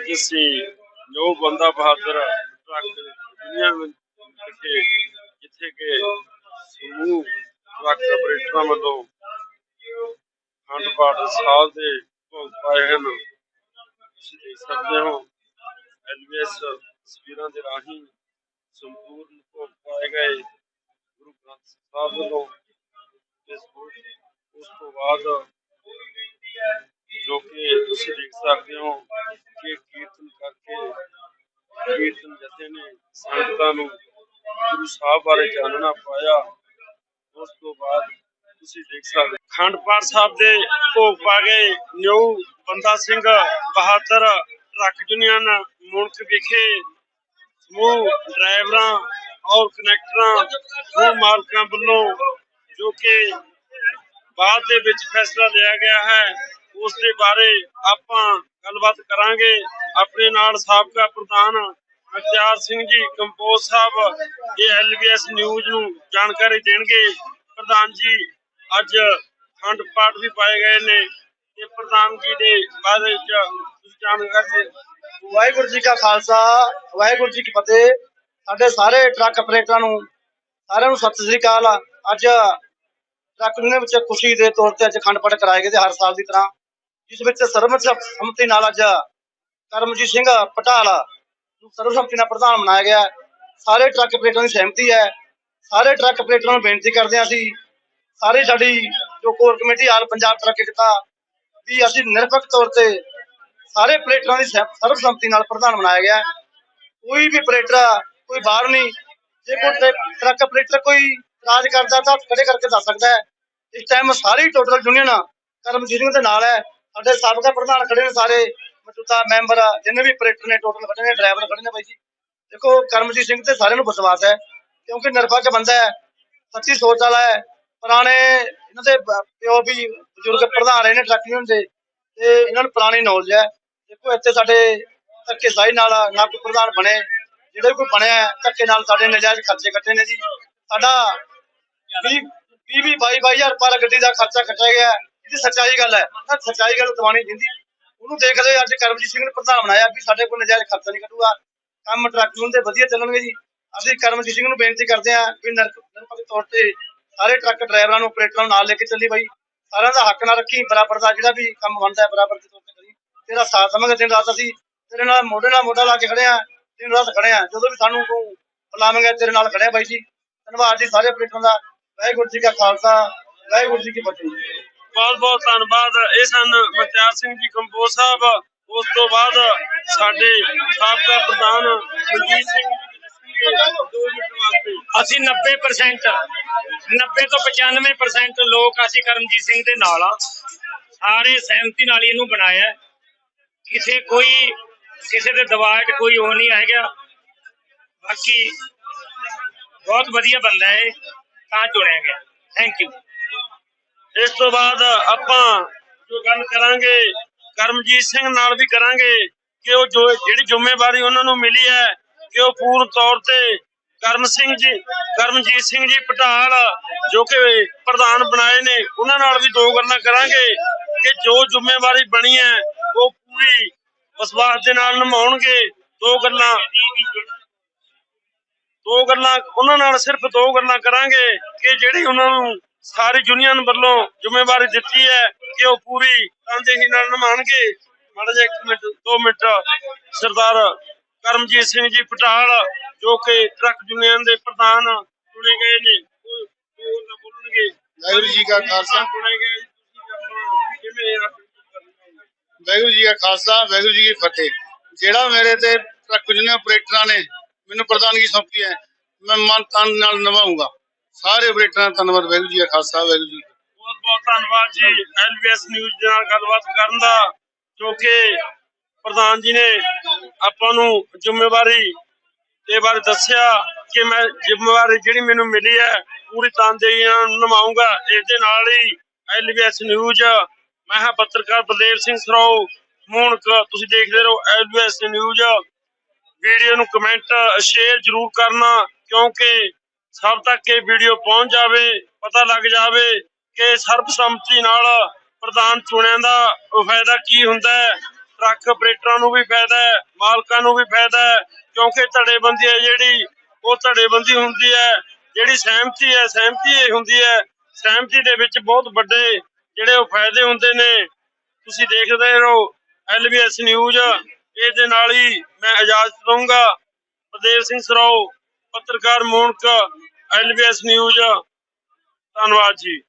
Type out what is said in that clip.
ਅੱਜ ਅਸੀਂ ਜੋ ਬੰਦਾ ਬਹਾਦਰ ਟਰੱਕ ਦੁਨੀਆ ਵਿੱਚ ਵਿਖੇ ਜਿੱਥੇ ਕਿ ਸਮੂਹ ਟਰੱਕ ਆਪਰੇਟਰਾਂ ਵੱਲੋਂ ਖੰਡ ਪਾਠ ਸਾਲ ਦੇ ਭੋਗ ਪਾਏ ਹਨ। ਤੁਸੀਂ ਦੇਖ ਸਕਦੇ ਹੋ, ਐਲਵੀਐਸ ਤਸਵੀਰਾਂ ਦੇ ਰਾਹੀਂ ਸੰਪੂਰਨ ਭੋਗ ਪਾਏ ਗਏ ਗੁਰੂ ਗ੍ਰੰਥ ਸਾਹਿਬ ਵੱਲੋਂ ਇਸ ਉਸ ਤੋਂ ਬਾਅਦ ਜੋ ਕਿ ਤੁਸੀਂ ਦੇਖ ਸਕਦੇ ਹੋ ਕਿ ਕੀਰਤਨ ਕਰਕੇ ਕੀਰਤਨ ਜਥੇ ਨੇ ਸੰਗਤਾਂ ਨੂੰ ਗੁਰੂ ਸਾਹਿਬ ਬਾਰੇ ਜਾਣਨਾ ਪਾਇਆ। ਉਸ ਤੋਂ ਬਾਅਦ ਤੁਸੀਂ ਦੇਖ ਸਕਦੇ ਖੰਡ ਪਾਠ ਸਾਹਿਬ ਦੇ ਭੋਗ ਪਾ ਗਏ ਨਿਊ ਬੰਦਾ ਸਿੰਘ ਬਹਾਦਰ ਟਰੱਕ ਯੂਨੀਅਨ ਮੁਲਕ ਵਿਖੇ ਸਮੂਹ ਡਰਾਈਵਰਾਂ ਔਰ ਕਨੈਕਟਰਾਂ ਸਮੂਹ ਮਾਲਕਾਂ ਵੱਲੋਂ ਜੋ ਕਿ ਬਾਅਦ ਦੇ ਵਿੱਚ ਫੈਸਲਾ ਲਿਆ ਗਿਆ ਹੈ। ਉਸ ਦੇ ਬਾਰੇ ਆਪਾਂ ਗੱਲਬਾਤ ਕਰਾਂਗੇ। ਆਪਣੇ ਨਾਲ ਸਾਬਕਾ ਪ੍ਰਧਾਨ ਅਖਤਿਆਰ ਸਿੰਘ ਜੀ, ਕੰਪੋਜ਼ ਸਾਹਿਬ, ਇਹ ਐਲਬੀਐਸ ਨਿਊਜ਼ ਨੂੰ ਜਾਣਕਾਰੀ ਦੇਣਗੇ। ਪ੍ਰਧਾਨ ਜੀ, ਅੱਜ ਖੰਡ ਪਾਠ ਵੀ ਪਾਏ ਗਏ ਨੇ। ਤੇ ਪ੍ਰਧਾਨ ਜੀ ਦੇ ਬਾਰੇ ਵਿੱਚ ਤੁਸੀਂ ਜਾਣਕਾਰੀ ਵਾਹਿਗੁਰੂ ਜੀ ਕਾ ਖਾਲਸਾ, ਵਾਹਿਗੁਰੂ ਜੀ ਕੀ ਫਤਿਹ। ਸਾਡੇ ਸਾਰੇ ਟਰੱਕ ਆਪਰੇਟਰਾਂ ਨੂੰ, ਸਾਰਿਆਂ ਨੂੰ ਸਤਿ ਸ੍ਰੀ ਅਕਾਲ। ਅੱਜ ਟਰੱਕ ਯੂਨੀਅਨ ਵਿੱਚ ਖੁਸ਼ੀ ਦੇ ਤੌਰ ਤੇ ਅੱਜ ਖੰਡ ਪਾਠ ਕਰਾਏ ਗਏ ਤੇ ਹਰ ਸਾਲ ਦੀ ਤਰ੍ਹਾਂ। ਜਿਸ ਵਿੱਚ ਸਰਬਸੰਮਤੀ ਸੰਮਤੀ ਨਾਲ ਅੱਜ ਕਰਮਜੀਤ ਸਿੰਘ ਪਟਾਲਾ ਨੂੰ ਸਰਬਸੰਮਤੀ ਨਾਲ ਪ੍ਰਧਾਨ ਬਣਾਇਆ ਗਿਆ ਸਾਰੇ ਟਰੱਕ ਆਪਰੇਟਰਾਂ ਦੀ ਸਹਿਮਤੀ ਹੈ। ਸਾਰੇ ਟਰੱਕ ਆਪਰੇਟਰਾਂ ਨੂੰ ਬੇਨਤੀ ਕਰਦੇ ਹਾਂ ਅਸੀਂ। ਸਾਰੇ ਸਾਡੀ ਜੋ core committee, all Punjab truck Ekta ਵੀ ਅਸੀਂ ਨਿਰਪੱਖ ਤੌਰ ਤੇ ਸਾਰੇ ਆਪਰੇਟਰਾਂ ਦੀ ਸਹਿ- ਸਰਬਸੰਮਤੀ ਨਾਲ ਪ੍ਰਧਾਨ ਬਣਾਇਆ ਗਿਆ ਕੋਈ ਵੀ ਆਪਰੇਟਰ ਕੋਈ ਬਾਹਰ ਨਹੀਂ। ਜੇ ਕੋਈ ਟਰੱਕ- ਟਰੱਕ ਆਪਰੇਟਰ ਕੋਈ ਰਾਜ ਕਰਦਾ ਤਾਂ ਖੜੇ ਕਰਕੇ ਦੱਸ ਸਕਦਾ ਹੈ। ਇਸ ਟਾਈਮ ਸਾਰੀ ਟੋਟਲ ਯੂਨੀਅਨ ਕਰਮਜੀਤ ਸਿੰਘ ਦੇ ਨਾਲ ਹੈ। ਸਾਡੇ ਸਾਬਕਾ ਪ੍ਰਧਾਨ ਖੜੇ ਨੇ ਸਾਰੇ, ਮੌਜੂਦਾ ਮੈਂਬਰ ਜਿੰਨੇ ਵੀ ਆਪਰੇਟਰ ਨੇ ਟੋਟਲ ਖੜੇ ਨੇ ਡਰਾਈਵਰ ਖੜੇ ਨੇ ਬਾਈ ਜੀ। ਦੇਖੋ, ਕਰਮਜੀਤ ਸਿੰਘ ਤੇ ਸਾਰਿਆਂ ਨੂੰ ਵਿਸ਼ਵਾਸ ਹੈ, ਕਿਉਂਕਿ ਨਿਰਪੱਖ ਬੰਦਾ ਹੈ, ਸੱਚੀ ਸੋਚ ਵਾਲਾ ਹੈ। ਪੁਰਾਣੇ ਇਹਨਾਂ ਦੇ ਪਿਓ ਵੀ ਬਜ਼ੁਰਗ ਪ੍ਰਧਾਨ ਰਹੇ ਨੇ, ਟਰੱਕ ਯੂਨੀਅਨ ਦੇ, ਤੇ ਇਹਨਾਂ ਨੂੰ ਪੁਰਾਣੀ ਨੌਲੇਜ ਹੈ। ਦੇਖੋ, ਇੱਥੇ ਸਾਡੇ ਧੱਕੇ ਸਾਈ ਨਾਲ ਨਾ ਕੋਈ ਪ੍ਰਧਾਨ ਬਣੇ, ਜਿਹੜੇ ਵੀ ਕੋਈ ਬਣਿਆ ਧੱਕੇ ਨਾਲ ਸਾਡੇ ਨਜਾਇਜ਼ ਖਰਚੇ ਕੱਟੇ ਨੇ ਜੀ। ਸਾਡਾ 20 ਵੀਹ 22 ਹਜ਼ਾਰ ਰੁਪਏ ਗੱਡੀ ਦਾ ਖਰਚਾ ਕੱਟਿਆ ਗਿਆ ਹੈ। ਸੱਚਾਈ ਗੱਲ ਹੈ। ਸੱਚਾਈ ਗੱਲ ਦਵਾਣੀ ਦਿੰਦੀ ਉਹਨੂੰ ਦੇਖਦੇ ਅੱਜ ਕਰਮਜੀਤ ਸਿੰਘ ਨੇ ਪ੍ਰਧਾਨ ਬਣਾਇਆ ਵੀ ਸਾਡੇ ਕੋਲ ਨਜਾਇਜ਼ ਖਰਚਾ ਨਹੀਂ ਕੱਢੂਗਾ। ਕੰਮ ਟਰੱਕ ਯੂਨੀਅਨ ਦੇ ਵਧੀਆ ਚੱਲਣਗੇ ਜੀ। ਅਸੀਂ ਕਰਮਜੀਤ ਸਿੰਘ ਨੂੰ ਬੇਨਤੀ ਕਰਦੇ ਹਾਂ ਵੀ ਨਿਰਪੱਖ ਤੌਰ ਤੇ ਸਾਰੇ ਟਰੱਕ ਡਰਾਈਵਰਾਂ ਨੂੰ, ਆਪਰੇਟਰਾਂ ਨੂੰ ਨਾਲ ਲੈ ਕੇ ਚੱਲੀ ਬਾਈ। ਸਾਰਿਆਂ ਦਾ ਹੱਕ ਨਾਲ ਰੱਖੀ, ਬਰਾਬਰ ਦਾ ਜਿਹੜਾ ਵੀ ਕੰਮ ਬਣਦਾ ਹੈ, ਬਰਾਬਰ ਦੇ ਤੌਰ ਤੇ ਕਰੀ ਤੇਰਾ ਸਾਥ ਦਵਾਂਗੇ, ਦਿਨ ਰਾਤ ਅਸੀਂ ਤੇਰੇ ਨਾਲ ਮੋਢੇ ਨਾਲ ਮੋਢਾ ਲਾ ਕੇ ਖੜੇ ਆ ਦਿਨ ਰਾਤ ਖੜੇ ਆ ਜਦੋਂ ਵੀ ਸਾਨੂੰ ਤੂੰ ਬੁਲਾਵੇਂਗਾ, ਤੇਰੇ ਨਾਲ ਖੜੇ ਬਾਈ ਜੀ। ਧੰਨਵਾਦ ਜੀ ਸਾਰੇ ਆਪਰੇਟਰਾਂ ਦਾ। ਵਾਹਿਗੁਰੂ ਜੀ ਕਾ ਖਾਲਸਾ, ਵਾਹਿਗੁਰੂ ਜੀ ਕੀ ਫਤਿਹ। ਬਹੁਤ ਬਹੁਤ ਧੰਨਵਾਦ। ਇਹ ਸਨ ਮਤਿਆਰ ਸਿੰਘ ਜੀ ਕੰਪੋਜ਼ ਸਾਹਿਬ। ਉਸ ਤੋਂ ਬਾਅਦ ਸਾਡੇ ਸਾਬਕਾ ਪ੍ਰਧਾਨ ਮਨਜੀਤ ਸਿੰਘ ਅਸੀਂ 90% 90 ਤੋਂ 95% ਲੋਕ ਅਸੀਂ ਕਰਮਜੀਤ ਸਿੰਘ ਦੇ ਨਾਲ ਆ। ਸਾਰੇ ਸਹਿਮਤੀ ਨਾਲ ਇਹਨੂੰ ਬਣਾਇਆ ਕਿਸੇ ਕੋਈ ਕਿਸੇ ਦੇ ਦਬਾਅ 'ਚ ਕੋਈ ਉਹ ਨਹੀਂ ਹੈਗਾ। ਬਾਕੀ ਬਹੁਤ ਵਧੀਆ ਬੰਦਾ ਹੈ ਇਹ, ਤਾਂ ਚੁਣਿਆ ਗਿਆ। ਥੈਂਕ ਯੂ ਇਸ ਤੋਂ ਬਾਅਦ ਆਪਾਂ ਜੋ ਗੱਲ ਕਰਾਂਗੇ, ਕਰਮਜੀਤ ਸਿੰਘ ਨਾਲ ਵੀ ਕਰਾਂਗੇ ਕਿ ਉਹ ਜੋ ਜਿਹੜੀ ਜ਼ਿੰਮੇਵਾਰੀ ਉਹਨਾਂ ਨੂੰ ਮਿਲੀ ਹੈ ਕਿ ਉਹ ਪੂਰਨ ਤੌਰ ਤੇ ਕਰਮ ਸਿੰਘ ਜੀ, ਕਰਮਜੀਤ ਸਿੰਘ ਜੀ ਪਟਾਲ ਜੋ ਕਿ ਪ੍ਰਧਾਨ ਬਣਾਏ ਨੇ, ਉਹਨਾਂ ਨਾਲ ਵੀ ਦੋ ਗੱਲਾਂ ਕਰਾਂਗੇ ਕਿ ਜੋ ਜ਼ਿੰਮੇਵਾਰੀ ਬਣੀ ਹੈ, ਉਹ ਪੂਰੀ ਵਿਸ਼ਵਾਸ ਦੇ ਨਾਲ ਨਿਭਾਉਣਗੇ। ਦੋ ਗੱਲਾਂ ਦੋ ਗੱਲਾਂ, ਉਹਨਾਂ ਨਾਲ ਸਿਰਫ ਦੋ ਗੱਲਾਂ ਕਰਾਂਗੇ ਕਿ ਜਿਹੜੀ ਉਹਨਾਂ ਨੂੰ ਸਾਰੀ ਯੂਨੀਅਨ ਵੱਲੋਂ ਜ਼ਿੰਮੇਵਾਰੀ ਦਿੱਤੀ ਹੈ ਕਿ ਉਹ ਪੂਰੀ ਤਨਦੇਹੀ ਨਾਲ ਨਿਭਾਉਣਗੇ। ਮਾੜਾ ਜਿਹਾ ਇੱਕ ਮਿੰਟ ਦੋ ਮਿੰਟ। ਸਰਦਾਰ ਕਰਮਜੀਤ ਸਿੰਘ ਜੀ ਪਟਾਲ ਜੋ ਕਿ ਟਰੱਕ ਯੂਨੀਅਨ ਦੇ ਪ੍ਰਧਾਨ ਚੁਣੇ ਗਏ ਨੇ ਉਹ ਬੋਲਣਗੇ। ਵਾਹਿਗੁਰੂ ਜੀ ਕਾ ਖਾਲਸਾ। ਵਾਹਿਗੁਰੂ ਜੀ ਕਾ ਖਾਲਸਾ ਵਾਹਿਗੁਰੂ ਜੀ ਕੀ ਫਤਿਹ। ਜਿਹੜਾ ਮੇਰੇ ਤੇ ਟਰੱਕ ਯੂਨੀਅਨ ਆਪਰੇਟਰਾਂ ਨੇ ਮੈਨੂੰ ਪ੍ਰਧਾਨਗੀ ਸੌਂਪੀ ਹੈ ਮੈਂ ਮਨ ਤਨ ਨਾਲ ਨਿਭਾਉਂਗਾ ਸਾਰੇ ਆਪਰੇਟਰਾਂ ਦਾ ਧੰਨਵਾਦ, ਵਾਹਿਗੁਰੂ ਜੀ ਕਾ ਖਾਲਸਾ, ਵਾਹਿਗੁਰੂ ਜੀ ਕੀ ਫਤਿਹ। ਬਹੁਤ ਬਹੁਤ ਧੰਨਵਾਦ ਜੀ, ਐਲਬੀਐਸ ਨਿਊਜ਼ ਦੇ ਨਾਲ ਗੱਲਬਾਤ ਕਰਨ ਦਾ, ਜੋ ਕਿ ਪ੍ਰਧਾਨ ਜੀ ਨੇ ਆਪਾਂ ਨੂੰ ਜ਼ਿੰਮੇਵਾਰੀ ਦੇ ਬਾਰੇ ਦੱਸਿਆ ਕਿ ਮੈਂ ਜ਼ਿੰਮੇਵਾਰੀ ਜਿਹੜੀ ਮੈਨੂੰ ਮਿਲੀ ਹੈ, ਪੂਰੀ ਤਨਦੇਹੀ ਨਾਲ ਨਿਭਾਉਂਗਾ ਇਸ ਦੇ ਨਾਲ ਹੀ ਐਲਬੀਐਸ ਨਿਊਜ਼, ਮੈਂ ਹਾਂ ਪੱਤਰਕਾਰ ਬਲਦੇਵ ਸਿੰਘ ਸਰੋਂ। ਮੂਣਕ ਤੁਸੀਂ ਦੇਖਦੇ ਰਹੋ ਐਲਬੀਐਸ ਨਿਊਜ਼। ਵੀਡੀਓ ਨੂੰ ਕਮੈਂਟ, ਸ਼ੇਅਰ ਜ਼ਰੂਰ ਕਰਨਾ, ਕਿਉਂਕਿ ਸਭ ਤੱਕ ਇਹ ਵੀਡੀਓ ਪਹੁੰਚ ਜਾਵੇ, ਪਤਾ ਲੱਗ ਜਾਵੇ ਕਿ ਸਰਬਸੰਮਤੀ ਨਾਲ ਪ੍ਰਧਾਨ ਚੁਣਿਆਂ ਦਾ ਫਾਇਦਾ ਕੀ ਹੁੰਦਾ ਹੈ। ਟਰੱਕ ਆਪਰੇਟਰਾਂ ਨੂੰ ਵੀ ਫਾਇਦਾ ਹੈ, ਮਾਲਕਾਂ ਨੂੰ ਵੀ ਫਾਇਦਾ ਹੈ, ਕਿਉਂਕਿ ਧੜੇਬੰਦੀ ਹੈ ਜਿਹੜੀ, ਉਹ ਧੜੇਬੰਦੀ ਹੁੰਦੀ ਹੈ, ਜਿਹੜੀ ਸਹਿਮਤੀ ਹੈ, ਸਹਿਮਤੀ ਇਹ ਹੁੰਦੀ ਹੈ, ਸਹਿਮਤੀ ਦੇ ਵਿੱਚ ਬਹੁਤ ਵੱਡੇ ਜਿਹੜੇ ਉਹ ਫਾਇਦੇ ਹੁੰਦੇ ਨੇ। ਤੁਸੀਂ ਦੇਖਦੇ ਰਹੋ ਐਲਬੀਐਸ ਨਿਊਜ਼, ਇਹਦੇ ਨਾਲ ਹੀ ਮੈਂ ਇਜਾਜ਼ਤ ਦਊਂਗਾ। ਬਲਦੇਵ ਸਿੰਘ ਸਰਾਓ ਪੱਤਰਕਾਰ ਮੂਨਕ ਐਲਬੀਐਸ ਨਿਊਜ਼ ਧੰਨਵਾਦ ਜੀ।